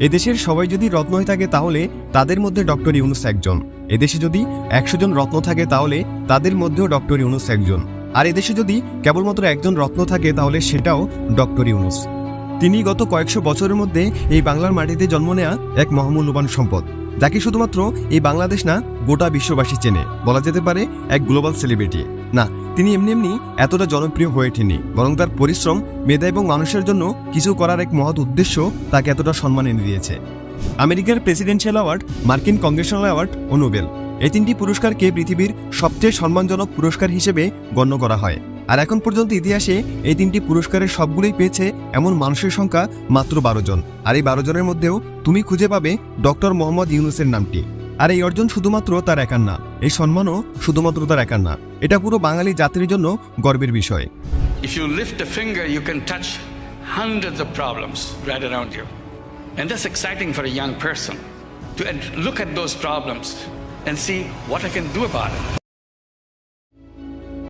এদেশের সবাই যদি রত্ন হয়ে থাকে তাহলে তাদের মধ্যে ডক্টর ইউনুস একজন। এদেশে যদি একশো জন রত্ন থাকে তাহলে তাদের মধ্যেও ডক্টর ইউনুস একজন। আর এদেশে যদি কেবলমাত্র একজন রত্ন থাকে তাহলে সেটাও ডক্টর ইউনুস। তিনি গত কয়েকশো বছরের মধ্যে এই বাংলার মাটিতে জন্ম নেয়া এক মহামূল্যবান সম্পদ, যাকে শুধুমাত্র এই বাংলাদেশ না, গোটা বিশ্ববাসী চেনে। বলা যেতে পারে এক গ্লোবাল সেলিব্রিটি। না, তিনি এমনি এমনি এতটা জনপ্রিয় হয়ে ওঠেনি বরং তার পরিশ্রম, মেধা এবং মানুষের জন্য কিছু করার এক মহৎ উদ্দেশ্য তাকে এতটা সম্মান এনে দিয়েছে। আমেরিকার প্রেসিডেন্সিয়াল অ্যাওয়ার্ড, মার্কিন কংগ্রেশনাল অ্যাওয়ার্ড ও নোবেল। এই তিনটি পুরস্কারকে পৃথিবীর সবচেয়ে সম্মানজনক পুরস্কার হিসেবে গণ্য করা হয়। আর এখন পর্যন্ত ইতিহাসে এই তিনটি পুরস্কারের সবগুলোই পেয়েছে এমন মানুষের সংখ্যা মাত্র বারো জন আর এই বারো জনের মধ্যেও তুমি খুঁজে পাবে ডক্টর মোহাম্মদ ইউনুসের নামটি আর এই অর্জন শুধুমাত্র তার একার না এই সম্মানও শুধুমাত্র তার একার না এটা পুরো বাঙালি জাতির জন্য গর্বের বিষয় If you lift a finger, you can touch hundreds of problems right around you. And that's exciting for a young person to look at those problems and see what I can do about it.